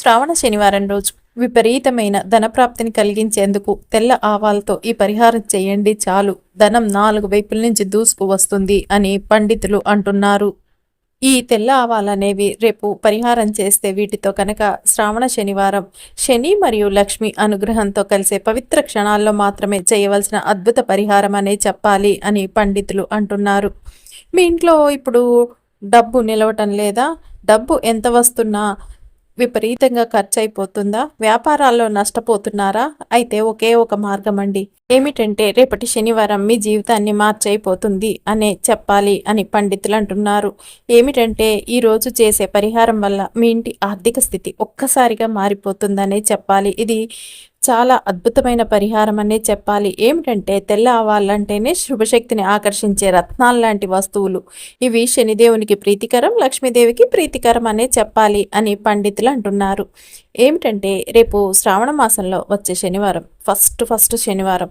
శ్రావణ శనివారం రోజు విపరీతమైన ధనప్రాప్తిని కలిగించేందుకు తెల్ల ఆవాలతో ఈ పరిహారం చేయండి చాలు. ధనం నాలుగు వైపుల నుంచి దూసుకు వస్తుంది అని పండితులు అంటున్నారు. ఈ తెల్ల ఆవాలనేవి రేపు పరిహారం చేస్తే వీటితో కనుక శ్రావణ శనివారం శని మరియు లక్ష్మి అనుగ్రహంతో కలిసే పవిత్ర క్షణాల్లో మాత్రమే చేయవలసిన అద్భుత పరిహారం అనే చెప్పాలి అని పండితులు అంటున్నారు. మీ ఇంట్లో ఇప్పుడు డబ్బు నిలవటం లేదా? డబ్బు ఎంత వస్తున్నా విపరీతంగా ఖర్చు అయిపోతుందా వ్యాపారాల్లో నష్టపోతున్నారా? అయితే ఒకే ఒక మార్గం అండి ఏమిటంటే రేపటి శనివారం మీ జీవితాన్ని మార్చైపోతుంది అనే చెప్పాలి అని పండితులు అంటున్నారు. ఏమిటంటే ఈరోజు చేసే పరిహారం వల్ల మీ ఇంటి ఆర్థిక స్థితి ఒక్కసారిగా మారిపోతుందనే చెప్పాలి. ఇది చాలా అద్భుతమైన పరిహారం అనే చెప్పాలి. ఏమిటంటే తెల్ల ఆవాలంటేనే శుభశక్తిని ఆకర్షించే రత్నాలు లాంటి వస్తువులు. ఇవి శనిదేవునికి ప్రీతికరం లక్ష్మీదేవికి ప్రీతికరం అనే చెప్పాలి అని పండితులు అంటున్నారు. ఏమిటంటే రేపు శ్రావణ మాసంలో వచ్చే శనివారం ఫస్ట్ ఫస్ట్ శనివారం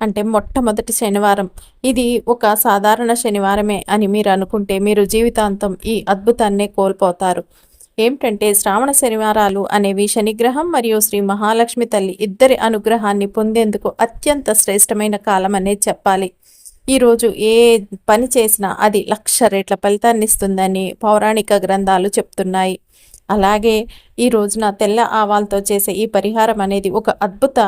అంటే మొట్టమొదటి శనివారం. ఇది ఒక సాధారణ శనివారమే అని మీరు అనుకుంటే మీరు జీవితాంతం ఈ అద్భుతాన్నే కోల్పోతారు. ఏమిటంటే శ్రావణ శనివారాలు అనేవి శనిగ్రహం మరియు శ్రీ మహాలక్ష్మి తల్లి ఇద్దరి అనుగ్రహాన్ని పొందేందుకు అత్యంత శ్రేష్టమైన కాలం అనే చెప్పాలి. ఈరోజు ఏ పని చేసినా అది లక్ష రేట్ల ఫలితాన్ని ఇస్తుందని పౌరాణిక గ్రంథాలు చెప్తున్నాయి. అలాగే ఈ రోజున తెల్ల ఆవాలతో చేసే ఈ పరిహారం అనేది ఒక అద్భుత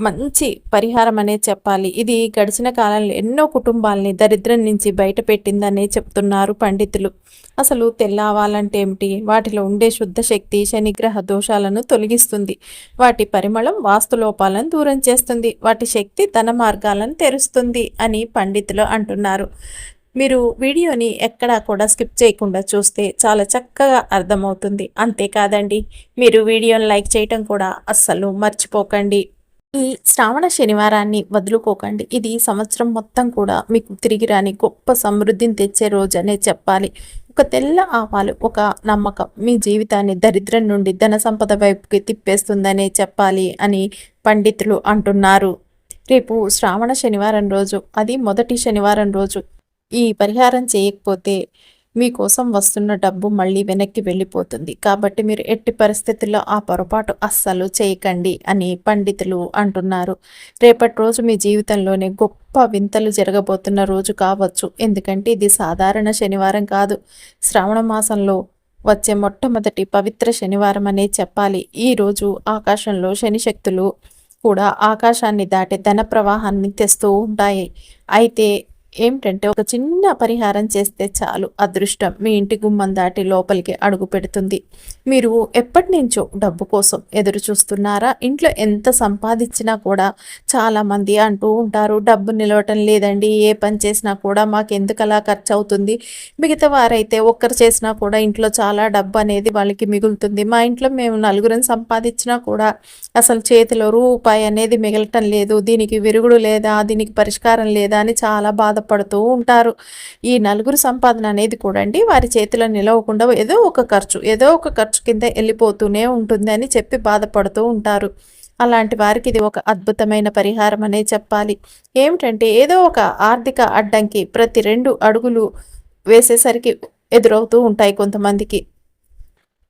మంచి పరిహారం అనే చెప్పాలి. ఇది గడిచిన కాలంలో ఎన్నో కుటుంబాలని దరిద్రం నుంచి బయటపెట్టిందనే చెప్తున్నారు పండితులు. అసలు తెల్లవాలంటే ఏమిటి వాటిలో ఉండే శుద్ధ శక్తి శనిగ్రహ దోషాలను తొలగిస్తుంది. వాటి పరిమళం వాస్తులోపాలను దూరం చేస్తుంది. వాటి శక్తి ధన మార్గాలను తెరుస్తుంది అని పండితులు అంటున్నారు. మీరు వీడియోని ఎక్కడా కూడా స్కిప్ చేయకుండా చూస్తే చాలా చక్కగా అర్థమవుతుంది. అంతేకాదండి మీరు వీడియోని లైక్ చేయటం కూడా అస్సలు మర్చిపోకండి. ఈ శ్రావణ శనివారాన్ని వదులుకోకండి. ఇది సంవత్సరం మొత్తం కూడా మీకు తిరిగి రాని గొప్ప సమృద్ధిని తెచ్చే రోజు అనే చెప్పాలి. ఒక తెల్ల ఆవాలు ఒక నమ్మకం మీ జీవితాన్ని దరిద్రం నుండి ధన సంపద వైపుకి తిప్పేస్తుందనే చెప్పాలి అని పండితులు అంటున్నారు. రేపు శ్రావణ శనివారం రోజు అది మొదటి శనివారం రోజు. ఈ పరిహారం చేయకపోతే మీకోసం వస్తున్న డబ్బు మళ్ళీ వెనక్కి వెళ్ళిపోతుంది. కాబట్టి మీరు ఎట్టి పరిస్థితుల్లో ఆ పొరపాటు అస్సలు చేయకండి అని పండితులు అంటున్నారు. రేపటి రోజు మీ జీవితంలోనే గొప్ప వింతలు జరగబోతున్న రోజు కావచ్చు. ఎందుకంటే ఇది సాధారణ శనివారం కాదు. శ్రావణ మాసంలో వచ్చే మొట్టమొదటి పవిత్ర శనివారం అనే చెప్పాలి. ఈరోజు ఆకాశంలో శని శక్తులు కూడా ఆకాశాన్ని దాటి ధన ప్రవాహాన్ని తెస్తూ ఉంటాయి. అయితే ఏమిటంటే ఒక చిన్న పరిహారం చేస్తే చాలు అదృష్టం మీ ఇంటి గుమ్మం దాటి లోపలికి అడుగు పెడుతుంది. మీరు ఎప్పటి నుంచో డబ్బు కోసం ఎదురు చూస్తున్నారా? ఇంట్లో ఎంత సంపాదించినా కూడా చాలామంది అంటూ ఉంటారు డబ్బు నిలవటం లేదండి ఏ పని చేసినా కూడా మాకు ఎందుకు అలా ఖర్చు అవుతుంది మిగతా వారైతే ఒక్కరు చేసినా కూడా ఇంట్లో చాలా డబ్బు అనేది వాళ్ళకి మిగులుతుంది. మా ఇంట్లో మేము నలుగురిని సంపాదించినా కూడా అసలు చేతిలో రూపాయి అనేది మిగలటం లేదు దీనికి విరుగుడు లేదా దీనికి పరిష్కారం లేదా అని చాలా బాధ బాధపడుతూ ఉంటారు. ఈ నలుగురు సంపాదన అనేది కూడా వారి చేతిలో నిలవకుండా ఏదో ఒక ఖర్చు ఏదో ఒక ఖర్చు కింద వెళ్ళిపోతూనే ఉంటుంది అని చెప్పి బాధపడుతూ ఉంటారు. అలాంటి వారికి ఇది ఒక అద్భుతమైన పరిహారం అనే చెప్పాలి. ఏమిటంటే ఏదో ఒక ఆర్థిక అడ్డంకి ప్రతి రెండు అడుగులు వేసేసరికి ఎదురవుతూ ఉంటాయి కొంతమందికి.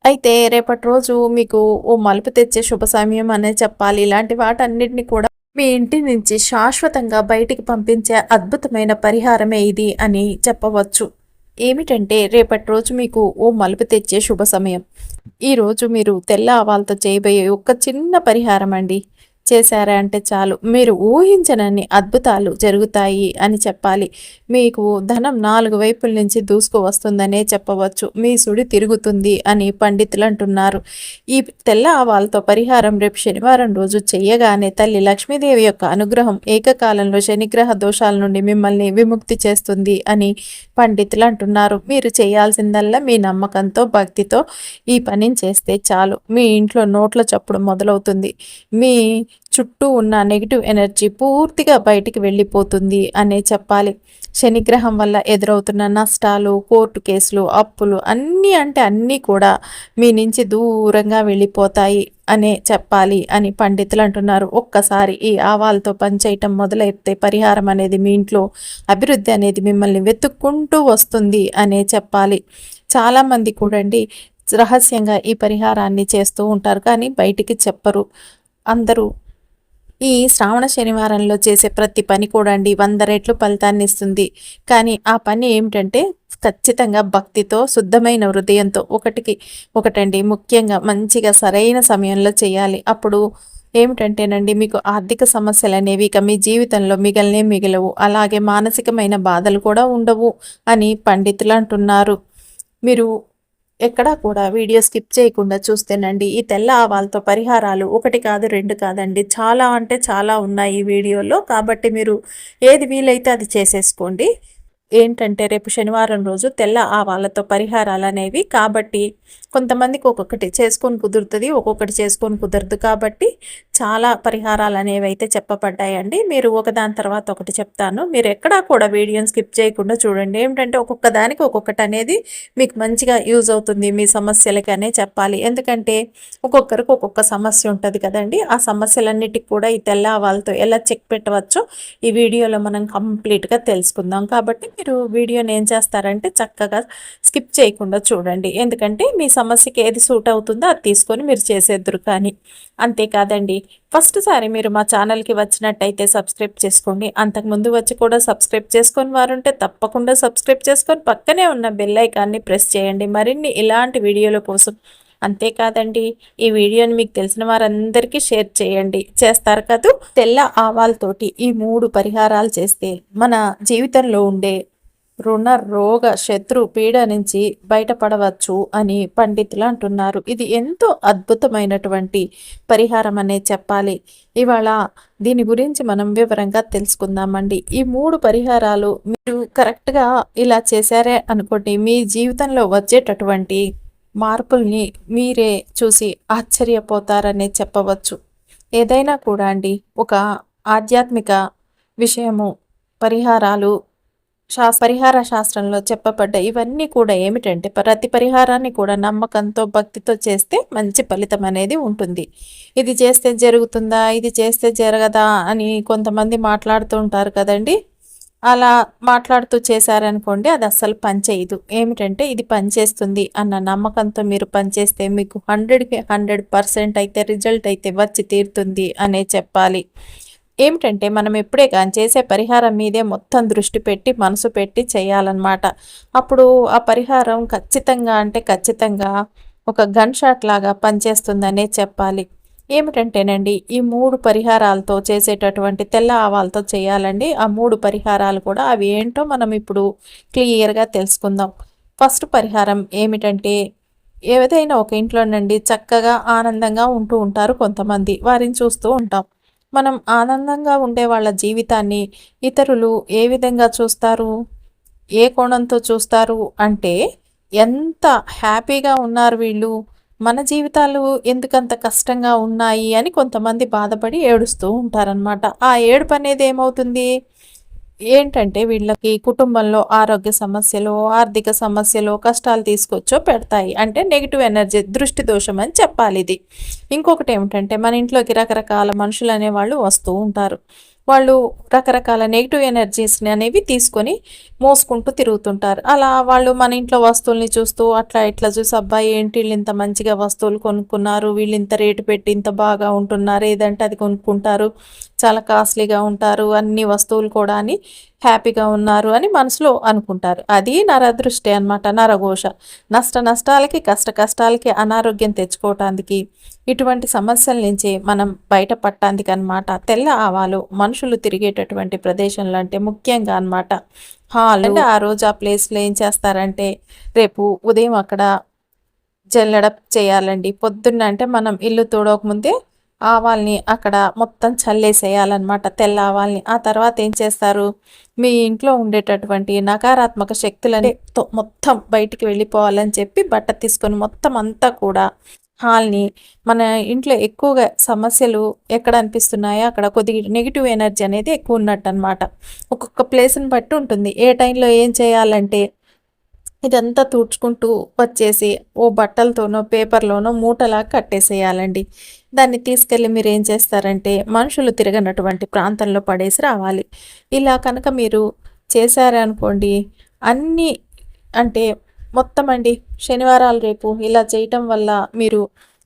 అయితే రేపటి రోజు మీకు ఓ మలుపు తెచ్చే శుభ సమయం అనే చెప్పాలి. ఇలాంటి వాటన్నిటిని కూడా మీ ఇంటి నుంచి శాశ్వతంగా బయటికి పంపించే అద్భుతమైన పరిహారమే ఇది అని చెప్పవచ్చు. ఏమిటంటే రేపటి రోజు మీకు ఓ మలుపు తెచ్చే శుభ సమయం. ఈరోజు మీరు తెల్ల ఆవాలతో చేయబోయే ఒక చిన్న పరిహారం అండి చేశారా అంటే చాలు. మీరు ఊహించనన్ని అద్భుతాలు జరుగుతాయి అని చెప్పాలి. మీకు ధనం నాలుగు వైపుల నుంచి దూసుకు వస్తుందనే చెప్పవచ్చు. మీ సుడి తిరుగుతుంది అని పండితులు అంటున్నారు. ఈ తెల్ల ఆవాలతో పరిహారం రేపు శనివారం రోజు చేయగానే తల్లి లక్ష్మీదేవి యొక్క అనుగ్రహం ఏకకాలంలో శనిగ్రహ దోషాల నుండి మిమ్మల్ని విముక్తి చేస్తుంది అని పండితులు అంటున్నారు. మీరు చేయాల్సిందల్లా మీ నమ్మకంతో భక్తితో ఈ పనిని చేస్తే చాలు. మీ ఇంట్లో నోట్ల చప్పుడు మొదలవుతుంది. మీ చుట్టూ ఉన్న నెగిటివ్ ఎనర్జీ పూర్తిగా బయటికి వెళ్ళిపోతుంది అనే చెప్పాలి. శనిగ్రహం వల్ల ఎదురవుతున్న నష్టాలు కోర్టు కేసులు అప్పులు అన్నీ అంటే అన్నీ కూడా మీ నుంచి దూరంగా వెళ్ళిపోతాయి అనే చెప్పాలి అని పండితులు అంటున్నారు. ఒక్కసారి ఈ ఆవాలతో పనిచేయటం మొదలైతే పరిహారం అనేది మీ ఇంట్లో అభివృద్ధి అనేది మిమ్మల్ని వెతుక్కుంటూ వస్తుంది అనే చెప్పాలి. చాలామంది కూడండి రహస్యంగా ఈ పరిహారాన్ని చేస్తూ ఉంటారు కానీ బయటికి చెప్పరు. అందరూ ఈ శ్రావణ శనివారంలో చేసే ప్రతి పని కూడా అండి. వంద రెట్లు ఫలితాన్ని ఇస్తుంది. కానీ ఆ పని ఏమిటంటే ఖచ్చితంగా భక్తితో శుద్ధమైన హృదయంతో ఒకటికి ఒకటండి. ముఖ్యంగా మంచిగా సరైన సమయంలో చేయాలి. అప్పుడు ఏమిటంటేనండి మీకు ఆర్థిక సమస్యలు అనేవి ఇక మీ జీవితంలో మిగలనే మిగలవు. అలాగే మానసికమైన బాధలు కూడా ఉండవు అని పండితులు అంటున్నారు. మీరు ఎక్కడా కూడా వీడియో స్కిప్ చేయకుండా చూస్తేనండి ఈ తెల్ల ఆవాలతో పరిహారాలు ఒకటి కాదు రెండు కాదండి. చాలా అంటే చాలా ఉన్నాయి ఈ వీడియోలో. కాబట్టి మీరు ఏది వీలైతే అది చేసేసుకోండి. ఏంటంటే రేపు శనివారం రోజు తెల్ల ఆవాలతో పరిహారాలు అనేవి కాబట్టి కొంతమందికి ఒక్కొక్కటి చేసుకొని కుదురుతుంది ఒక్కొక్కటి చేసుకొని కుదరదు కాబట్టి చాలా పరిహారాలు అనేవి అయితే చెప్పబడ్డాయండి. మీరు ఒకదాని తర్వాత ఒకటి చెప్తాను. మీరు ఎక్కడా కూడా వీడియోని స్కిప్ చేయకుండా చూడండి. ఏమిటంటే ఒక్కొక్క దానికి ఒక్కొక్కటి అనేది మీకు మంచిగా యూజ్ అవుతుంది. మీ సమస్యలకి అనే చెప్పాలి. ఎందుకంటే ఒక్కొక్కరికి ఒక్కొక్క సమస్య ఉంటుంది కదండి. ఆ సమస్యలన్నిటికి కూడా ఈ తెల్ల ఆవాలతో ఎలా చెక్ పెట్టవచ్చో ఈ వీడియోలో మనం కంప్లీట్గా తెలుసుకుందాం. కాబట్టి మీరు వీడియోని ఏం చేస్తారంటే చక్కగా స్కిప్ చేయకుండా చూడండి. ఎందుకంటే మీ సమస్యకి ఏది సూట్ అవుతుందో అది తీసుకొని మీరు చేసేద్దరు కానీ. అంతేకాదండి ఫస్ట్ సారి మీరు మా ఛానల్కి వచ్చినట్టయితే సబ్స్క్రైబ్ చేసుకోండి. అంతకుముందు వచ్చి కూడా సబ్స్క్రైబ్ చేసుకొని వారుంటే తప్పకుండా సబ్స్క్రైబ్ చేసుకొని పక్కనే ఉన్న బెల్ ఐకాన్ని ప్రెస్ చేయండి. మరిన్ని ఇలాంటి వీడియోల కోసం అంతేకాదండి ఈ వీడియోని మీకు తెలిసిన వారందరికీ షేర్ చేయండి. చేస్తారు కదా తెల్ల ఆవాలతోటి ఈ మూడు పరిహారాలు చేస్తే మన జీవితంలో ఉండే రుణ రోగ శత్రు పీడ నుంచి బయటపడవచ్చు అని పండితులు అంటున్నారు. ఇది ఎంతో అద్భుతమైనటువంటి పరిహారం అనే చెప్పాలి. ఇవాళ దీని గురించి మనం వివరంగా తెలుసుకుందామండి. ఈ మూడు పరిహారాలు మీరు కరెక్ట్గా ఇలా చేశారే అనుకోండి మీ జీవితంలో వచ్చేటటువంటి మార్పుల్ని మీరే చూసి ఆశ్చర్యపోతారనే చెప్పవచ్చు. ఏదైనా కూడా అండి ఒక ఆధ్యాత్మిక విషయము పరిహారాలు పరిహార శాస్త్రంలో చెప్పబడ్డ ఇవన్నీ కూడా ఏమిటంటే ప్రతి పరిహారాన్ని కూడా నమ్మకంతో భక్తితో చేస్తే మంచి ఫలితం అనేది ఉంటుంది. ఇది చేస్తే జరుగుతుందా ఇది చేస్తే జరగదా అని కొంతమంది మాట్లాడుతూ ఉంటారు కదండి. అలా మాట్లాడుతూ చేశారనుకోండి అది అస్సలు పనిచేయదు ఏమిటంటే ఇది పనిచేస్తుంది అన్న నమ్మకంతో మీరు పనిచేస్తే మీకు హండ్రెడ్కి హండ్రెడ్ పర్సెంట్ అయితే రిజల్ట్ అయితే వచ్చి తీరుతుంది అనే చెప్పాలి. ఏమిటంటే మనం ఎప్పుడే కానీ చేసే పరిహారం మీదే మొత్తం దృష్టి పెట్టి మనసు పెట్టి చేయాలన్నమాట. అప్పుడు ఆ పరిహారం ఖచ్చితంగా అంటే ఖచ్చితంగా ఒక గన్ షాట్ లాగా పనిచేస్తుందనే చెప్పాలి. ఏమిటంటేనండి ఈ మూడు పరిహారాలతో చేసేటటువంటి తెల్ల ఆవాలతో చేయాలండి. ఆ మూడు పరిహారాలు కూడా అవి ఏంటో మనం ఇప్పుడు క్లియర్గా తెలుసుకుందాం. ఫస్ట్ పరిహారం ఏమిటంటే ఏదైనా ఒక ఇంట్లో నుండి చక్కగా ఆనందంగా ఉంటూ ఉంటారు కొంతమంది. వారిని చూస్తూ ఉంటాం. మనం ఆనందంగా ఉండే వాళ్ళ జీవితాన్ని ఇతరులు ఏ విధంగా చూస్తారు? ఏ కోణంతో చూస్తారు? అంటే ఎంత హ్యాపీగా ఉన్నారు వీళ్ళు? మన జీవితాలు ఎందుకంత కష్టంగా ఉన్నాయి అని కొంతమంది బాధపడి ఏడుస్తూ ఉంటారనమాట ఆ ఏడుపు అనేది ఏమవుతుంది? ఏంటంటే వీళ్ళకి కుటుంబంలో ఆరోగ్య సమస్యలు ఆర్థిక సమస్యలు కష్టాలు తీసుకొచ్చో పెడతాయి. అంటే నెగిటివ్ ఎనర్జీ దృష్టి దోషం అని చెప్పాలి ఇది. ఇంకొకటి ఏమిటంటే మన ఇంట్లోకి రకరకాల మనుషులు అనేవాళ్ళు వస్తూ ఉంటారు. వాళ్ళు రకరకాల నెగిటివ్ ఎనర్జీస్ని అనేవి తీసుకొని మోసుకుంటూ తిరుగుతుంటారు. అలా వాళ్ళు మన ఇంట్లో వస్తువుల్ని చూస్తూ అట్లా ఇట్లా చూసి అబ్బాయి ఏంటి వీళ్ళు ఇంత మంచిగా వస్తువులు కొనుక్కున్నారు? వీళ్ళు ఇంత రేటు పెట్టి ఇంత బాగా ఉంటున్నారు? ఏదంటే అది కొనుక్కుంటారు. చాలా కాస్ట్లీగా ఉంటారు. అన్ని వస్తువులు కూడా అని హ్యాపీగా ఉన్నారు అని మనసులో అనుకుంటారు. అది నరదృష్టి అనమాట నరఘోష. నష్ట నష్టాలకి కష్ట కష్టాలకి అనారోగ్యం తెచ్చుకోవటానికి ఇటువంటి సమస్యల నుంచి మనం బయటపడటానికి అనమాట తెల్ల ఆవాలు మనుషులు తిరిగేటటువంటి ప్రదేశంలో అంటే ముఖ్యంగా అనమాట హాల్ అంటే ఆ రోజు ఆ ప్లేస్లో ఏం చేస్తారంటే రేపు ఉదయం అక్కడ జల్లెడ చేయాలండి. పొద్దున్న అంటే మనం ఇల్లు తోడకముందే ఆవాల్ని అక్కడ మొత్తం చల్లేసేయాలన్నమాట తెల్ల ఆవాల్ని. ఆ తర్వాత ఏం చేస్తారు? మీ ఇంట్లో ఉండేటటువంటి నకారాత్మక శక్తులని మొత్తం బయటికి వెళ్ళిపోవాలని చెప్పి బట్ట తీసుకొని మొత్తం అంతా కూడా హాల్ని మన ఇంట్లో ఎక్కువగా సమస్యలు ఎక్కడ అనిపిస్తున్నాయో అక్కడ కొద్దిగా నెగిటివ్ ఎనర్జీ అనేది ఎక్కువ ఉన్నట్టు అనమాట ఒక్కొక్క ప్లేస్ని బట్టి ఉంటుంది. ఏ టైంలో ఏం చేయాలంటే ఇదంతా తుడుచుకుంటూ వచ్చేసి ఓ బట్టలతోనో పేపర్లోనో మూటలా కట్టేసేయాలండి. దాన్ని తీసుకెళ్ళి మీరు ఏం చేస్తారంటే మనుషులు తిరగనటువంటి ప్రాంతంలో పడేసి రావాలి. ఇలా కనుక మీరు చేశారనుకోండి అన్నీ అంటే మొత్తం అండి శనివారాలు రేపు ఇలా చేయటం వల్ల మీరు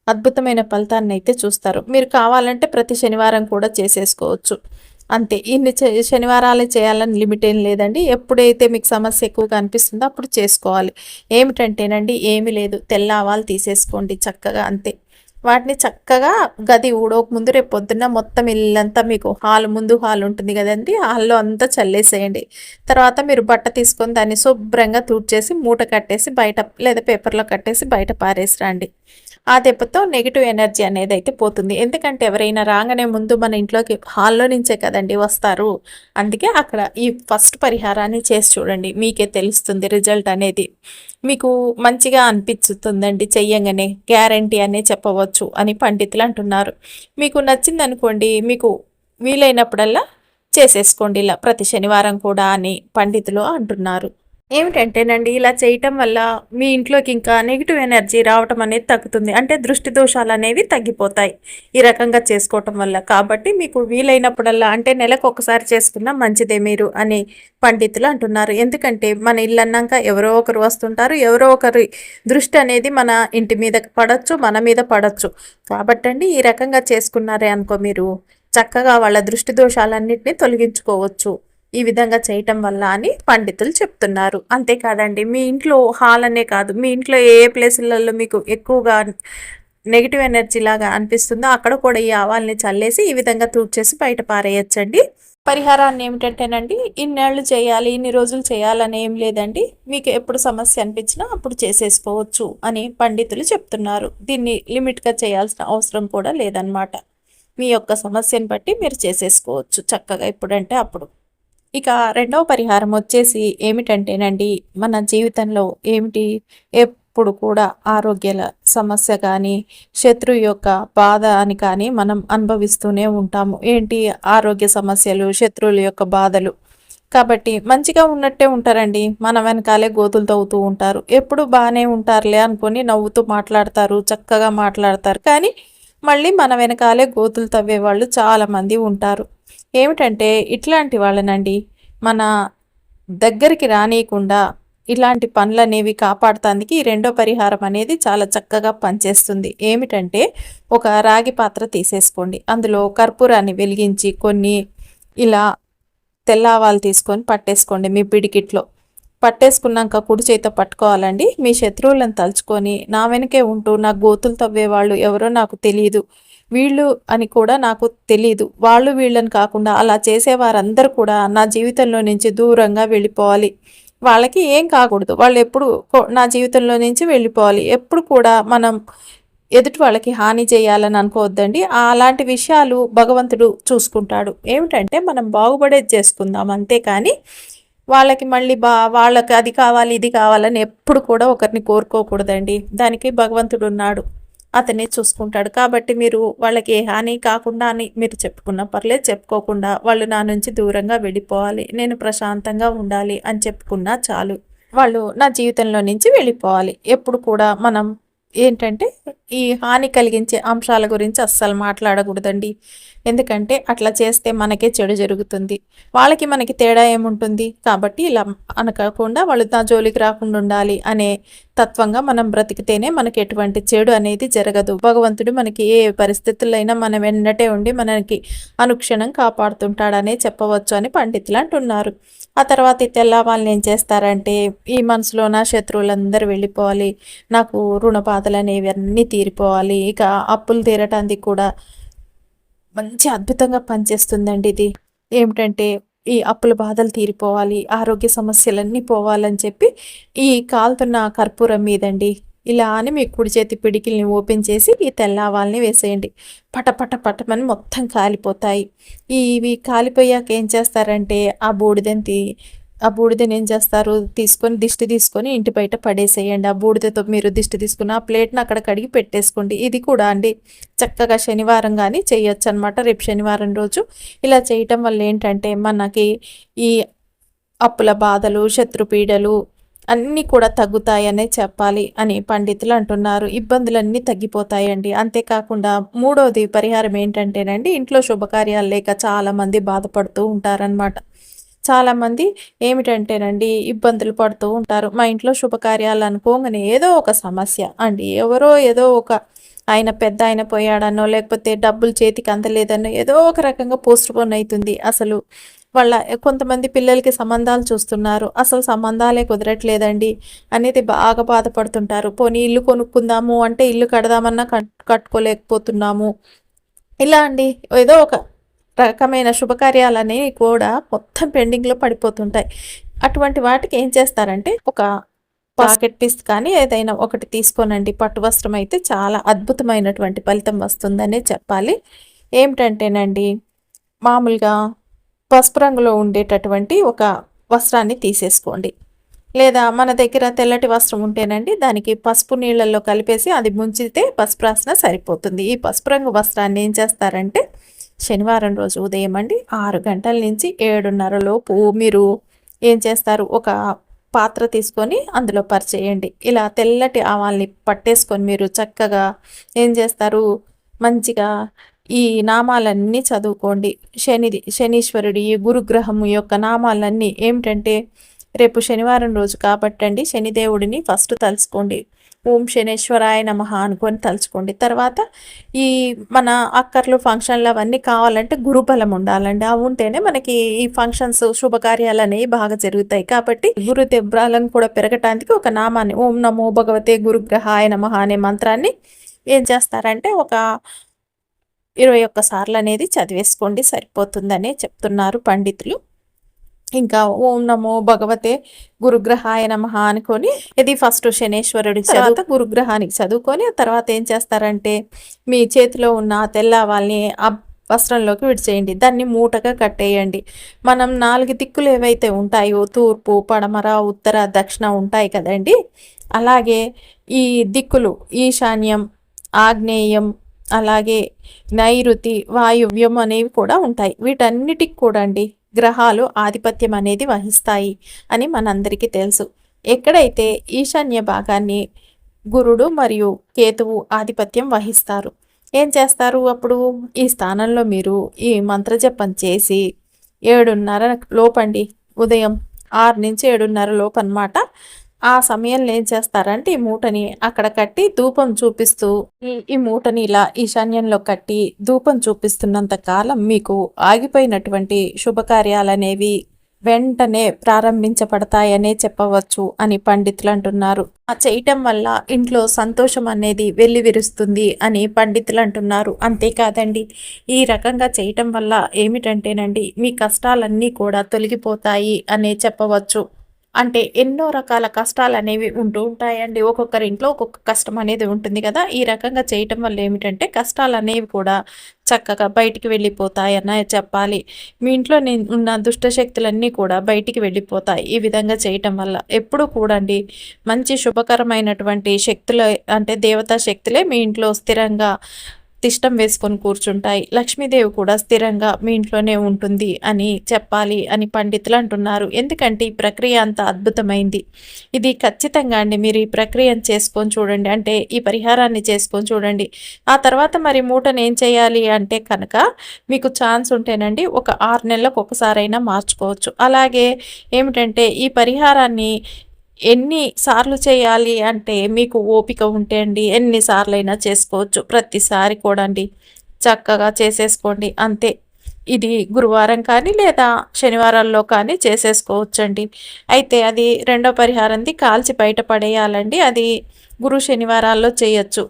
అద్భుతమైన ఫలితాన్ని అయితే చూస్తారు. మీరు కావాలంటే ప్రతి శనివారం కూడా చేసేసుకోవచ్చు. అంతే ఇన్ని శనివారాలే చేయాలని లిమిట్ ఏం లేదండి. ఎప్పుడైతే మీకు సమస్య ఎక్కువగా అనిపిస్తుందో అప్పుడు చేసుకోవాలి. ఏమిటంటేనండి ఏమి లేదు తెల్ల ఆవాలు తీసేసుకోండి చక్కగా అంతే. వాటిని చక్కగా గది ఊడోక ముందు రేపు పొద్దున్న మొత్తం ఇల్లంతా మీకు హాల్ ముందు హాల్ ఉంటుంది కదండి. హాల్లో అంతా చల్లేసేయండి. తర్వాత మీరు బట్ట తీసుకొని దాన్ని శుభ్రంగా తూడ్చేసి మూట కట్టేసి బయట లేదా పేపర్లో కట్టేసి బయట పారేసి రండి. ఆ దెబ్బతో నెగిటివ్ ఎనర్జీ అనేది అయితే పోతుంది. ఎందుకంటే ఎవరైనా రాగానే ముందు మన ఇంట్లోకి హాల్లో నుంచే కదండి వస్తారు. అందుకే అక్కడ ఈ ఫస్ట్ పరిహారాన్ని చేసి చూడండి. మీకే తెలుస్తుంది రిజల్ట్ అనేది. మీకు మంచిగా అనిపిస్తుందండి చెయ్యంగానే. గ్యారంటీ అనే చెప్పవచ్చు అని పండితులు అంటున్నారు. మీకు నచ్చింది అనుకోండి మీకు వీలైనప్పుడల్లా చేసేసుకోండి. ఇలా ప్రతి శనివారం కూడా అని పండితులు అంటున్నారు. ఏమిటంటేనండి ఇలా చేయటం వల్ల మీ ఇంట్లోకి ఇంకా నెగిటివ్ ఎనర్జీ రావటం అనేది తగ్గుతుంది. అంటే దృష్టి దోషాలు అనేవి తగ్గిపోతాయి ఈ రకంగా చేసుకోవటం వల్ల. కాబట్టి మీకు వీలైనప్పుడల్లా అంటే నెలకు ఒకసారి చేసుకున్నా మంచిదే మీరు అని పండితులు అంటున్నారు. ఎందుకంటే మన ఇల్లు అన్నాక ఎవరో ఒకరు వస్తుంటారు ఎవరో ఒకరి దృష్టి అనేది మన ఇంటి మీద పడవచ్చు మన మీద పడవచ్చు కాబట్టండి ఈ రకంగా చేసుకున్నారే అనుకో మీరు చక్కగా వాళ్ళ దృష్టి దోషాలన్నింటినీ తొలగించుకోవచ్చు. ఈ విధంగా చేయటం వల్ల అని పండితులు చెప్తున్నారు. అంతేకాదండి మీ ఇంట్లో హాల్ అనే కాదు మీ ఇంట్లో ఏ ప్లేసులలో మీకు ఎక్కువగా నెగిటివ్ ఎనర్జీ లాగా అనిపిస్తుందో అక్కడ కూడా ఈ ఆవాల్ని చల్లేసి ఈ విధంగా తూర్చేసి బయట పారేయచ్చండి. పరిహారాన్ని ఏమిటంటేనండి ఇన్నేళ్ళు చేయాలి ఇన్ని రోజులు చేయాలని ఏం లేదండి. మీకు ఎప్పుడు సమస్య అనిపించినా అప్పుడు చేసేసుకోవచ్చు అని పండితులు చెప్తున్నారు. దీన్ని లిమిట్గా చేయాల్సిన అవసరం కూడా లేదనమాట మీ యొక్క సమస్యను బట్టి మీరు చేసేసుకోవచ్చు చక్కగా ఎప్పుడంటే అప్పుడు. ఇక రెండవ పరిహారం వచ్చేసి ఏమిటంటేనండి మన జీవితంలో ఏమిటి? ఎప్పుడు కూడా ఆరోగ్యాల సమస్య కానీ శత్రువు యొక్క బాధ అని కానీ మనం అనుభవిస్తూనే ఉంటాము. ఏంటి? ఆరోగ్య సమస్యలు శత్రువుల యొక్క బాధలు. కాబట్టి మంచిగా ఉన్నట్టే ఉంటారండి. మన వెనకాలే గోతులు తవ్వుతూ ఉంటారు. ఎప్పుడు బాగానే ఉంటారులే అనుకొని నవ్వుతూ మాట్లాడతారు చక్కగా మాట్లాడతారు. కానీ మళ్ళీ మన వెనకాలే గోతులు తవ్వే వాళ్ళు చాలామంది ఉంటారు. ఏమిటంటే ఇట్లాంటి వాళ్ళనండి. మన దగ్గరికి రానియకుండా ఇలాంటి పనులనేవి కాపాడటానికి రెండో పరిహారం అనేది చాలా చక్కగా పనిచేస్తుంది. ఏమిటంటే ఒక రాగి పాత్ర తీసేసుకోండి. అందులో కర్పూరాన్ని వెలిగించి కొన్ని ఇలా తెల్లవాలు తీసుకొని పట్టేసుకోండి మీ పిడికిట్లో. పట్టేసుకున్నాక కుడి చేత పట్టుకోవాలండి. మీ శత్రువులను తలుచుకొని నా వెనకే ఉంటూ నా గోతులు తవ్వేవాళ్ళు ఎవరో నాకు తెలియదు వీళ్ళు అని కూడా నాకు తెలియదు వాళ్ళు వీళ్ళని కాకుండా అలా చేసేవారందరూ కూడా నా జీవితంలో నుంచి దూరంగా వెళ్ళిపోవాలి. వాళ్ళకి ఏం కాకూడదు. వాళ్ళు ఎప్పుడు నా జీవితంలో నుంచి వెళ్ళిపోవాలి. ఎప్పుడు కూడా మనం ఎదుటి వాళ్ళకి హాని చేయాలని అనుకోవద్దండి. అలాంటి విషయాలు భగవంతుడు చూసుకుంటాడు. ఏమిటంటే మనం బాగుపడేది చేసుకుందాం అంతేకాని వాళ్ళకి మళ్ళీ బా వాళ్ళకి అది కావాలి ఇది కావాలని ఎప్పుడు కూడా ఒకరిని కోరుకోకూడదండి. దానికి భగవంతుడు ఉన్నాడు. అతనే చూసుకుంటాడు. కాబట్టి మీరు వాళ్ళకి ఏ హాని కాకుండా అని మీరు చెప్పుకున్న పర్లేదు చెప్పుకోకుండా వాళ్ళు నా నుంచి దూరంగా వెళ్ళిపోవాలి. నేను ప్రశాంతంగా ఉండాలి అని చెప్పుకున్నా చాలు. వాళ్ళు నా జీవితంలో నుంచి వెళ్ళిపోవాలి. ఎప్పుడు కూడా మనం ఏంటంటే ఈ హాని కలిగించే అంశాల గురించి అస్సలు మాట్లాడకూడదండి. ఎందుకంటే అట్లా చేస్తే మనకే చెడు జరుగుతుంది. వాళ్ళకి మనకి తేడా ఏముంటుంది? కాబట్టి ఇలా అనకాకుండా వాళ్ళు నా జోలికి రాకుండా ఉండాలి అనే తత్వంగా మనం బ్రతికితేనే మనకి ఎటువంటి చెడు అనేది జరగదు. భగవంతుడు మనకి ఏ పరిస్థితుల్లో మనం వెన్నటే ఉండి మనకి అనుక్షణం కాపాడుతుంటాడనే చెప్పవచ్చు అని పండితులు అంటున్నారు. ఆ తర్వాత ఈ తెల్లవాళ్ళు ఏం చేస్తారంటే ఈ మనసులో నా శత్రువులందరూ వెళ్ళిపోవాలి నాకు రుణ బాధలు అనేవి అన్నీ తీరిపోవాలి ఇక అప్పులు తీరటానికి కూడా మంచి అద్భుతంగా పనిచేస్తుందండి ఇది. ఏమిటంటే ఈ అప్పుల బాధలు తీరిపోవాలి ఆరోగ్య సమస్యలన్నీ పోవాలని చెప్పి ఈ కాలుతున్న కర్పూరం మీదండి ఇలా అని మీ కుడి చేతి పిడికిల్ని ఓపెన్ చేసి ఈ తెల్లవాల్ని వేసేయండి. పట పట పటమని మొత్తం కాలిపోతాయి. ఇవి కాలిపోయాక ఏం చేస్తారంటే ఆ బూడిదని ఆ బూడిదని ఏం చేస్తారు? తీసుకొని దిష్టి తీసుకొని ఇంటి బయట పడేసేయండి. ఆ బూడిదతో మీరు దిష్టి తీసుకుని ఆ ప్లేట్ని అక్కడ కడిగి పెట్టేసుకోండి. ఇది కూడా అండి. చక్కగా శనివారం కానీ చేయొచ్చు అనమాట రేపు శనివారం రోజు ఇలా చేయటం వల్ల ఏంటంటే మనకి ఈ అప్పుల బాధలు శత్రుపీడలు అన్నీ కూడా తగ్గుతాయనే చెప్పాలి అని పండితులు అంటున్నారు. ఇబ్బందులన్నీ తగ్గిపోతాయండి. అంతేకాకుండా మూడోది పరిహారం ఏంటంటేనండి ఇంట్లో శుభకార్యాలు లేక చాలామంది బాధపడుతూ ఉంటారనమాట చాలామంది ఏమిటంటేనండి ఇబ్బందులు పడుతూ ఉంటారు. మా ఇంట్లో శుభకార్యాలు అనుకోగానే ఏదో ఒక సమస్య అండి. ఎవరో ఏదో ఒక ఆయన పెద్ద ఆయన పోయాడనో లేకపోతే డబ్బులు చేతికి అందలేదనో ఏదో ఒక రకంగా పోస్ట్ పోన్ అవుతుంది. అసలు వాళ్ళ కొంతమంది పిల్లలకి సంబంధాలు చూస్తున్నారు. అసలు సంబంధాలే కుదరట్లేదండి. అనేది బాగా బాధపడుతుంటారు. పోనీ ఇల్లు కొనుక్కుందాము అంటే ఇల్లు కడదామన్నా కట్టుకోలేకపోతున్నాము. ఇలా అండి. ఏదో ఒక రకమైన శుభకార్యాలనేవి కూడా మొత్తం పెండింగ్లో పడిపోతుంటాయి. అటువంటి వాటికి ఏం చేస్తారంటే ఒక పాకెట్ పీస్ కానీ ఏదైనా ఒకటి తీసుకోనండి. పట్టు వస్త్రం అయితే చాలా అద్భుతమైనటువంటి ఫలితం వస్తుందనే చెప్పాలి. ఏమిటంటేనండి మామూలుగా పసుపు రంగులో ఉండేటటువంటి ఒక వస్త్రాన్ని తీసేసుకోండి. లేదా మన దగ్గర తెల్లటి వస్త్రం ఉంటేనండి దానికి పసుపు నీళ్ళల్లో కలిపేసి అది ముంచితే పసుపు రాసిన సరిపోతుంది. ఈ పసుపు రంగు వస్త్రాన్ని ఏం చేస్తారంటే శనివారం రోజు ఉదయం అండి ఆరు గంటల నుంచి ఏడున్నర లోపు మీరు ఏం చేస్తారు? ఒక పాత్ర తీసుకొని అందులో పరిచేయండి. ఇలా తెల్లటి ఆవాల్ని పట్టేసుకొని మీరు చక్కగా ఏం చేస్తారు? మంచిగా ఈ నామాలన్నీ చదువుకోండి. శనిది శనీశ్వరుడి గురుగ్రహము యొక్క నామాలన్నీ ఏమిటంటే రేపు శనివారం రోజు కాబట్టండి శనిదేవుడిని ఫస్ట్ తలుచుకోండి. ఓం శనేశ్వరాయ నమ అనుకొని తలుచుకోండి. తర్వాత ఈ మన అక్కర్లు ఫంక్షన్లు అవన్నీ కావాలంటే గురుబలం ఉండాలండి. అవి ఉంటేనే మనకి ఈ ఫంక్షన్స్ శుభకార్యాలు అనేవి బాగా జరుగుతాయి. కాబట్టి గురు దెబ్రాలను కూడా పెరగటానికి ఒక నామాన్ని ఓం నమో భగవతే గురుగ్రహాయ నమ అనే మంత్రాన్ని ఏం చేస్తారంటే ఒక ఇరవై ఒక్క సార్లు అనేది చదివేసుకోండి సరిపోతుందని చెప్తున్నారు పండితులు. ఇంకా ఓం నమో భగవతే గురుగ్రహాయ నమ అనుకొని ఇది ఫస్ట్ శనేశ్వరుడి తర్వాత గురుగ్రహానికి చదువుకొని తర్వాత ఏం చేస్తారంటే మీ చేతిలో ఉన్న తెల్లవాల్ని ఆ వస్త్రంలోకి విడిచేయండి. దాన్ని మూటగా కట్టేయండి. మనం నాలుగు దిక్కులు ఏవైతే ఉంటాయో తూర్పు పడమర ఉత్తర దక్షిణ ఉంటాయి కదండి అలాగే ఈ దిక్కులు ఈశాన్యం ఆగ్నేయం అలాగే నైరుతి వాయువ్యం అనేవి కూడా ఉంటాయి. వీటన్నిటికి కూడా అండి గ్రహాలు ఆధిపత్యం అనేది వహిస్తాయి అని మనందరికీ తెలుసు. ఎక్కడైతే ఈశాన్య భాగాన్ని గురుడు మరియు కేతువు ఆధిపత్యం వహిస్తారు ఏం చేస్తారు అప్పుడు? ఈ స్థానంలో మీరు ఈ మంత్రజపం చేసి ఏడున్నర లోపండి. ఉదయం ఆరు నుంచి ఏడున్నర లోపు అనమాట ఆ సమయంలో ఏం చేస్తారంటే ఈ మూటని అక్కడ కట్టి ధూపం చూపిస్తూ ఈ మూటని ఇలా ఈశాన్యంలో కట్టి ధూపం చూపిస్తున్నంత కాలం మీకు ఆగిపోయినటువంటి శుభకార్యాలనేవి వెంటనే ప్రారంభించబడతాయనే చెప్పవచ్చు అని పండితులు అంటున్నారు. ఆ చేయటం వల్ల ఇంట్లో సంతోషం అనేది వెళ్ళి విరుస్తుంది అని పండితులు అంటున్నారు. అంతేకాదండి ఈ రకంగా చేయటం వల్ల ఏమిటంటేనండి మీ కష్టాలన్నీ కూడా తొలగిపోతాయి అనే చెప్పవచ్చు. అంటే ఎన్నో రకాల కష్టాలు అనేవి ఉంటూ ఉంటాయండి. ఒక్కొక్కరి ఇంట్లో ఒక్కొక్క కష్టం అనేది ఉంటుంది కదా. ఈ రకంగా చేయటం వల్ల ఏమిటంటే కష్టాలు అనేవి కూడా చక్కగా బయటికి వెళ్ళిపోతాయన్న చెప్పాలి. మీ ఇంట్లో ఉన్న దుష్టశక్తులన్నీ కూడా బయటికి వెళ్ళిపోతాయి ఈ విధంగా చేయటం వల్ల. ఎప్పుడూ కూడండి మంచి శుభకరమైనటువంటి శక్తులు అంటే దేవతా శక్తులే మీ ఇంట్లో స్థిరంగా తిష్టం వేసుకొని కూర్చుంటాయి. లక్ష్మీదేవి కూడా స్థిరంగా మీ ఇంట్లోనే ఉంటుంది అని చెప్పాలి అని పండితులు అంటున్నారు. ఎందుకంటే ఈ ప్రక్రియ అంత అద్భుతమైంది. ఇది ఖచ్చితంగా అండి. మీరు ఈ ప్రక్రియను చేసుకొని చూడండి. అంటే ఈ పరిహారాన్ని చేసుకొని చూడండి. ఆ తర్వాత మరి మూటను ఏం చేయాలి అంటే కనుక మీకు ఛాన్స్ ఉంటేనండి ఒక ఆరు నెలలకు ఒకసారైనా మార్చుకోవచ్చు. అలాగే ఏమిటంటే ఈ పరిహారాన్ని ఎన్నిసార్లు చేయాలి అంటే మీకు ఓపిక ఉంటే అండి ఎన్నిసార్లు అయినా చేసుకోవచ్చు. ప్రతిసారి కూడా అండి చక్కగా చేసేసుకోండి. అంతే. ఇది గురువారం కానీ లేదా శనివారాల్లో కానీ చేసేసుకోవచ్చండి. అయితే అది రెండో పరిహారంది కాల్చి బయట పడేయాలండి. అది గురు శనివారాల్లో చేయొచ్చు.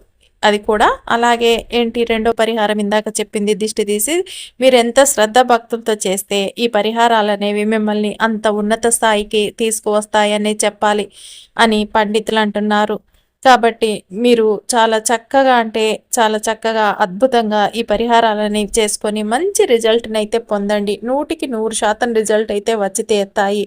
అది కూడా అలాగే ఏంటి రెండో పరిహారం ఇందాక చెప్పింది దిష్టి తీసి మీరు ఎంత శ్రద్ధ భక్తులతో చేస్తే ఈ పరిహారాలు అనేవి మిమ్మల్ని అంత ఉన్నత స్థాయికి తీసుకువస్తాయనే చెప్పాలి అని పండితులు అంటున్నారు. కాబట్టి మీరు చాలా చక్కగా అంటే చాలా చక్కగా అద్భుతంగా ఈ పరిహారాలని చేసుకొని మంచి రిజల్ట్ని అయితే పొందండి. నూటికి నూరు శాతం రిజల్ట్ అయితే వచ్చి తీరుతాయి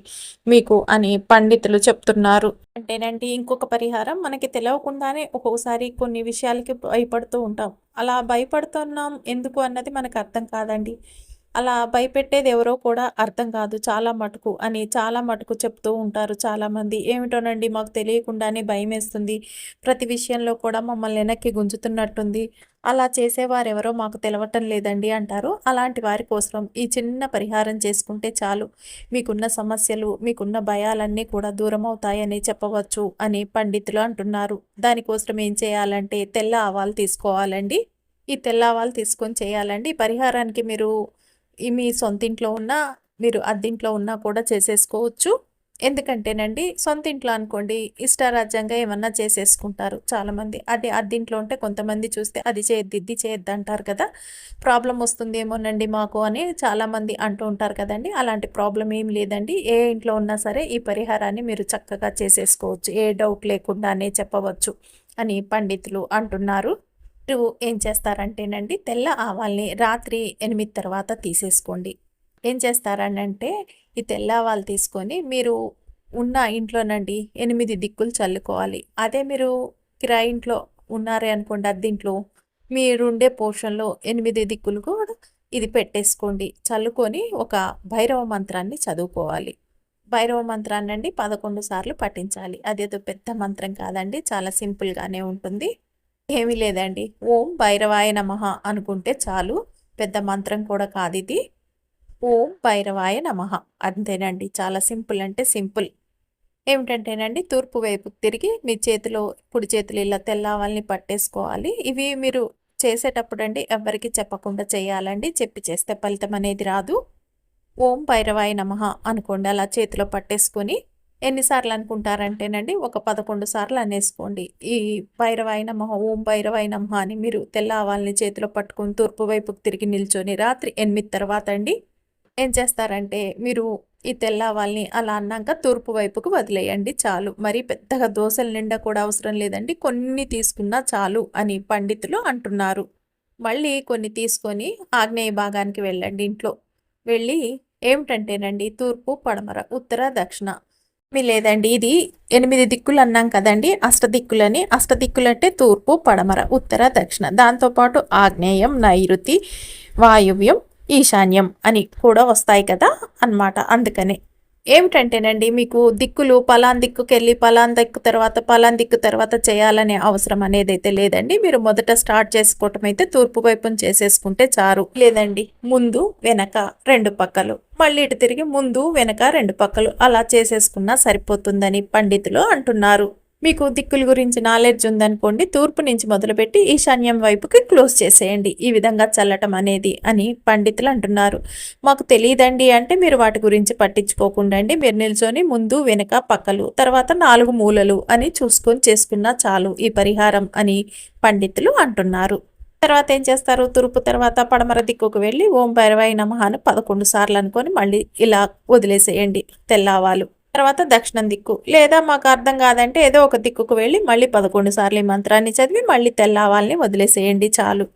మీకు అని పండితులు చెప్తున్నారు. అంటేనండి ఇంకొక పరిహారం మనకి తెలియకుండానే ఒక్కొక్కసారి కొన్ని విషయాలకి భయపడుతూ ఉంటాం. అలా భయపడుతున్నాం ఎందుకు అన్నది మనకు అర్థం కాదండి. అలా భయపెట్టేది ఎవరో కూడా అర్థం కాదు. చాలా మటుకు అని చాలా మటుకు చెప్తూ ఉంటారు చాలామంది. ఏమిటోనండి మాకు తెలియకుండానే భయం వేస్తుంది ప్రతి విషయంలో కూడా మమ్మల్ని వెనక్కి గుంజుతున్నట్టుంది. అలా చేసేవారు ఎవరో మాకు తెలవటం లేదండి అంటారు. అలాంటి వారి కోసం ఈ చిన్న పరిహారం చేసుకుంటే చాలు. మీకున్న సమస్యలు మీకున్న భయాలన్నీ కూడా దూరం అవుతాయని చెప్పవచ్చు అని పండితులు అంటున్నారు. దానికోసం ఏం చేయాలంటే తెల్ల ఆవాలు తీసుకోవాలండి. ఈ తెల్ల ఆవాలు తీసుకొని చేయాలండి. ఈ పరిహారానికి మీరు మీ సొంతింట్లో ఉన్న మీరు అద్దింట్లో ఉన్నా కూడా చేసేసుకోవచ్చు. ఎందుకంటేనండి సొంత ఇంట్లో అనుకోండి ఇష్టారాజ్యంగా ఏమన్నా చేసేసుకుంటారు చాలామంది. అదే అద్దింట్లో ఉంటే కొంతమంది చూస్తే అది చేద్దిద్ది ఇది అంటారు కదా. ప్రాబ్లం వస్తుందేమోనండి మాకు అని చాలామంది అంటూ ఉంటారు కదండి. అలాంటి ప్రాబ్లం ఏం లేదండి. ఏ ఇంట్లో ఉన్నా సరే ఈ పరిహారాన్ని మీరు చక్కగా చేసేసుకోవచ్చు. ఏ డౌట్ లేకుండానే చెప్పవచ్చు అని పండితులు అంటున్నారు. ఏం చేస్తారంటేనండి తెల్ల ఆవాల్ని రాత్రి ఎనిమిది తర్వాత తీసేసుకోండి. ఏం చేస్తారనంటే ఈ తెల్ల ఆవాలు తీసుకొని మీరు ఉన్న ఇంట్లోనండి ఎనిమిది దిక్కులు చల్లుకోవాలి. అదే మీరు కిరాయి ఇంట్లో ఉన్నారే అనుకోండి అద్దీంట్లో మీరుండే పోర్షన్లో ఎనిమిది దిక్కులు కూడా ఇది పెట్టేసుకోండి. చల్లుకొని ఒక భైరవ మంత్రాన్ని చదువుకోవాలి. భైరవ మంత్రాన్ని అండి పదకొండు సార్లు పఠించాలి. అదేదో పెద్ద మంత్రం కాదండి చాలా సింపుల్గానే ఉంటుంది. ఏమీ లేదండి. ఓం భైరవాయ నమ అనుకుంటే చాలు. పెద్ద మంత్రం కూడా కాదు ఇది ఓం భైరవాయ నమ అంతేనండి. చాలా సింపుల్ అంటే సింపుల్. ఏమిటంటేనండి తూర్పు వైపు తిరిగి మీ చేతిలో కుడి చేతులు ఇలా తెల్లవాళ్ళని పట్టేసుకోవాలి. ఇవి మీరు చేసేటప్పుడు అండి ఎవరికి చెప్పకుండా చేయాలండి. చెప్పి చేస్తే ఫలితం అనేది రాదు. ఓం భైరవాయ నమ అనుకోండి అలా చేతిలో పట్టేసుకొని ఎన్నిసార్లు అనుకుంటారంటేనండి ఒక పదకొండు సార్లు అనేసుకోండి ఈ భైరవాయ నమ ఓం భైరవాయ నమ అని మీరు తెల్ల ఆవాల్ని చేతిలో పట్టుకొని తూర్పు వైపుకు తిరిగి నిల్చొని రాత్రి ఎనిమిది తర్వాత అండి ఏం చేస్తారంటే మీరు ఈ తెల్ల ఆవాల్ని అలా అన్నాక తూర్పు వైపుకు వదిలేయండి చాలు. మరి పెద్దగా దోశల నిండా కూడా అవసరం లేదండి. కొన్ని తీసుకున్నా చాలు అని పండితులు అంటున్నారు. మళ్ళీ కొన్ని తీసుకొని ఆగ్నేయ భాగానికి వెళ్ళండి ఇంట్లో. వెళ్ళి ఏమిటంటేనండి తూర్పు పడమర ఉత్తర దక్షిణ ఏమీ లేదండి. ఇది ఎనిమిది దిక్కులు అన్నాం కదండి. అష్టదిక్కులని అష్టదిక్కులు అంటే తూర్పు పడమర ఉత్తర దక్షిణ. దాంతోపాటు ఆగ్నేయం నైరుతి వాయువ్యం ఈశాన్యం అని కూడా వస్తాయి కదా అన్నమాట. అందుకనే ఏమిటంటేనండి మీకు దిక్కులు పలాన్ దిక్కుకి వెళ్ళి పలాన్ దిక్కు తర్వాత పలాన్ దిక్కు తర్వాత చేయాలనే అవసరం అనేది అయితే లేదండి. మీరు మొదట స్టార్ట్ చేసుకోవటం అయితే తూర్పు వైపున చేసేసుకుంటే చారు లేదండి ముందు వెనక రెండు పక్కలు. మళ్ళీ ఇటు తిరిగి ముందు వెనక రెండు పక్కలు. అలా చేసేసుకున్నా సరిపోతుందని పండితులు అంటున్నారు. మీకు దిక్కుల గురించి నాలెడ్జ్ ఉందనుకోండి తూర్పు నుంచి మొదలుపెట్టి ఈశాన్యం వైపుకి క్లోజ్ చేసేయండి. ఈ విధంగా చల్లటం అనేది అని పండితులు అంటున్నారు. మాకు తెలియదండి అంటే మీరు వాటి గురించి పట్టించుకోకుండా అండి. మీరు నిల్చొని ముందు వెనక పక్కలు తర్వాత నాలుగు మూలలు అని చూసుకొని చేసుకున్నా చాలు ఈ పరిహారం అని పండితులు అంటున్నారు. తర్వాత ఏం చేస్తారు? తూర్పు తర్వాత పడమర దిక్కుకు వెళ్ళి ఓం భైరవాయి మహాను పదకొండు సార్లు అనుకొని మళ్ళీ ఇలా వదిలేసేయండి తెల్లవాలు. తర్వాత దక్షిణం దిక్కు. లేదా మాకు అర్థం కాదంటే ఏదో ఒక దిక్కుకు వెళ్ళి మళ్ళీ పదకొండు సార్లు ఈ మంత్రాన్ని చదివి మళ్ళీ తెల్లవాల్ని వదిలేసేయండి చాలు.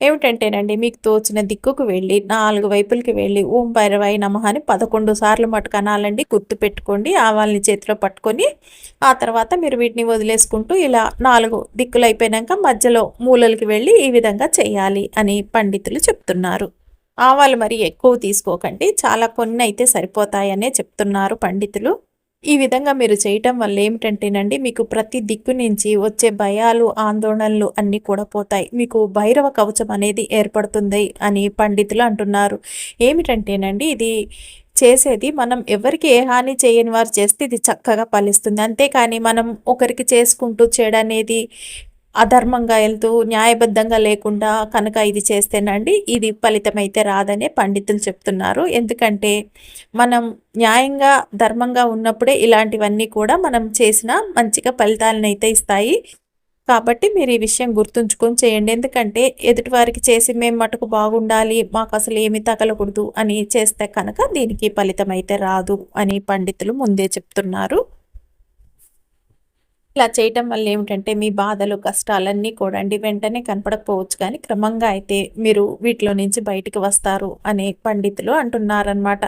ఏమిటంటేనండి మీకు తోచిన దిక్కుకు వెళ్ళి నాలుగు వైపులకి వెళ్ళి ఓం భైరవాయి నమః అని పదకొండు సార్లు మటుకు అనాలండి గుర్తు పెట్టుకోండి ఆవాల్ని చేతిలో పట్టుకొని ఆ తర్వాత మీరు వీటిని వదిలేసుకుంటూ ఇలా నాలుగు దిక్కులు అయిపోయాక మధ్యలో మూలలకి వెళ్ళి ఈ విధంగా చేయాలి అని పండితులు చెప్తున్నారు. ఆవాలు మరి ఎక్కువ తీసుకోకండి చాలా కొన్ని అయితే సరిపోతాయనే చెప్తున్నారు పండితులు. ఈ విధంగా మీరు చేయటం వల్ల ఏమిటంటేనండి మీకు ప్రతి దిక్కు నుంచి వచ్చే భయాలు ఆందోళనలు అన్నీ కూడా పోతాయి. మీకు భైరవ కవచం అనేది ఏర్పడుతుంది అని పండితులు అంటున్నారు. ఏమిటంటేనండి ఇది చేసేది మనం ఎవరికి ఏ హాని చేయని వారు చేస్తే ఇది చక్కగా ఫలిస్తుంది. అంతేకాని మనం ఒకరికి చేసుకుంటూ చేయడనేది అధర్మంగా వెళ్తూ న్యాయబద్ధంగా లేకుండా కనుక ఇది చేస్తేనండి ఇది ఫలితం అయితే రాదనే పండితులు చెప్తున్నారు. ఎందుకంటే మనం న్యాయంగా ధర్మంగా ఉన్నప్పుడే ఇలాంటివన్నీ కూడా మనం చేసిన మంచిగా ఫలితాలను అయితే ఇస్తాయి. కాబట్టి మీరు ఈ విషయం గుర్తుంచుకొని చేయండి. ఎందుకంటే ఎదుటివారికి చేసి మేము మటుకు బాగుండాలి మాకు అసలు ఏమి తగలకూడదు అని చేస్తే కనుక దీనికి ఫలితం అయితే రాదు అని పండితులు ముందే చెప్తున్నారు. ఇలా చేయటం వల్ల ఏమిటంటే మీ బాధలు కష్టాలన్నీ కూడా అండి వెంటనే కనపడకపోవచ్చు. కానీ క్రమంగా అయితే మీరు వీటిలో నుంచి బయటికి వస్తారు అనే పండితులు అంటున్నారనమాట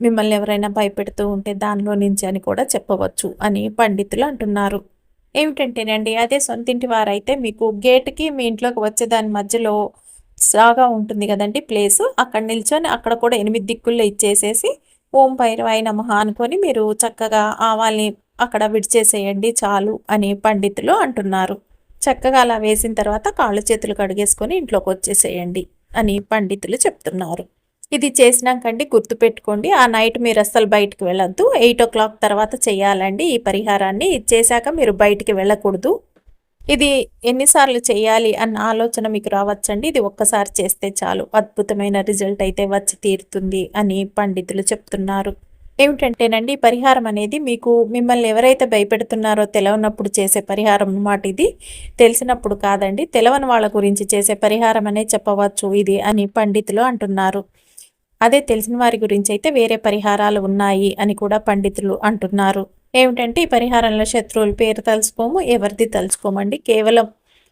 మిమ్మల్ని ఎవరైనా భయపెడుతూ ఉంటే దానిలో నుంచి అని కూడా చెప్పవచ్చు అని పండితులు అంటున్నారు. ఏమిటంటేనండి అదే సొంతింటి వారైతే మీకు గేట్కి మీ ఇంట్లోకి వచ్చే దాని మధ్యలో సాగా ఉంటుంది కదండి ప్లేస్. అక్కడ నిల్చొని అక్కడ కూడా ఎనిమిది దిక్కుల్లో ఇచ్చేసేసి ఓం భైరవాయ నమః అనుకొని మీరు చక్కగా ఆవాల్ని అక్కడ విడిచేసేయండి చాలు అని పండితులు అంటున్నారు. చక్కగా అలా వేసిన తర్వాత కాళ్ళు చేతులు కడిగేసుకొని ఇంట్లోకి వచ్చేసేయండి అని పండితులు చెప్తున్నారు. ఇది చేసినాకండి గుర్తుపెట్టుకోండి ఆ నైట్ మీరు అస్సలు బయటకు వెళ్ళొద్దు. ఎయిట్ ఓ క్లాక్ తర్వాత చేయాలండి. ఈ పరిహారాన్ని ఇది చేశాక మీరు బయటికి వెళ్ళకూడదు. ఇది ఎన్నిసార్లు చేయాలి అన్న ఆలోచన మీకు రావచ్చండి. ఇది ఒక్కసారి చేస్తే చాలు. అద్భుతమైన రిజల్ట్ అయితే వచ్చి తీరుతుంది అని పండితులు చెప్తున్నారు. ఏమిటంటేనండి పరిహారం అనేది మీకు మిమ్మల్ని ఎవరైతే భయపెడుతున్నారో తెలవనప్పుడు చేసే పరిహారం అన్నమాట ఇది. తెలిసినప్పుడు కాదండి తెలవని వాళ్ళ గురించి చేసే పరిహారం అనే చెప్పవచ్చు ఇది అని పండితులు అంటున్నారు. అదే తెలిసిన వారి గురించి అయితే వేరే పరిహారాలు ఉన్నాయి అని కూడా పండితులు అంటున్నారు. ఏమిటంటే ఈ పరిహారంలో శత్రువుల పేరు తలుచుకోము ఎవరిది తలుచుకోమండి. కేవలం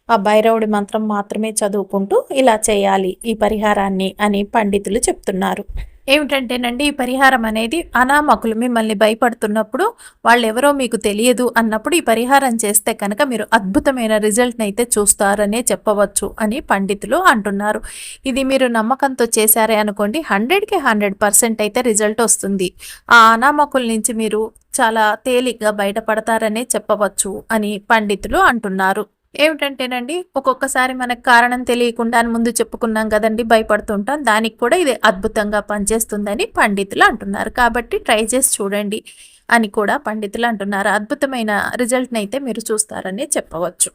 ఆ భైరవుడి మంత్రం మాత్రమే చదువుకుంటూ ఇలా చేయాలి ఈ పరిహారాన్ని అని పండితులు చెప్తున్నారు. ఏమిటంటేనండి ఈ పరిహారం అనేది అనామకులు మిమ్మల్ని భయపడుతున్నప్పుడు వాళ్ళు ఎవరో మీకు తెలియదు అన్నప్పుడు ఈ పరిహారం చేస్తే కనుక మీరు అద్భుతమైన రిజల్ట్ని అయితే చూస్తారనే చెప్పవచ్చు అని పండితులు అంటున్నారు. ఇది మీరు నమ్మకంతో చేశారే అనుకోండి హండ్రెడ్కి హండ్రెడ్ పర్సెంట్ అయితే రిజల్ట్ వస్తుంది. ఆ అనామకుల నుంచి మీరు చాలా తేలిగ్గా బయటపడతారనే చెప్పవచ్చు అని పండితులు అంటున్నారు. ఏమిటంటేనండి ఒక్కొక్కసారి మనకు కారణం తెలియకుండా అని ముందు చెప్పుకున్నాం కదండి భయపడుతుంటాం. దానికి కూడా ఇది అద్భుతంగా పనిచేస్తుందని పండితులు అంటున్నారు. కాబట్టి ట్రై చేసి చూడండి అని కూడా పండితులు అంటున్నారు. అద్భుతమైన రిజల్ట్ని అయితే మీరు చూస్తారని చెప్పవచ్చు.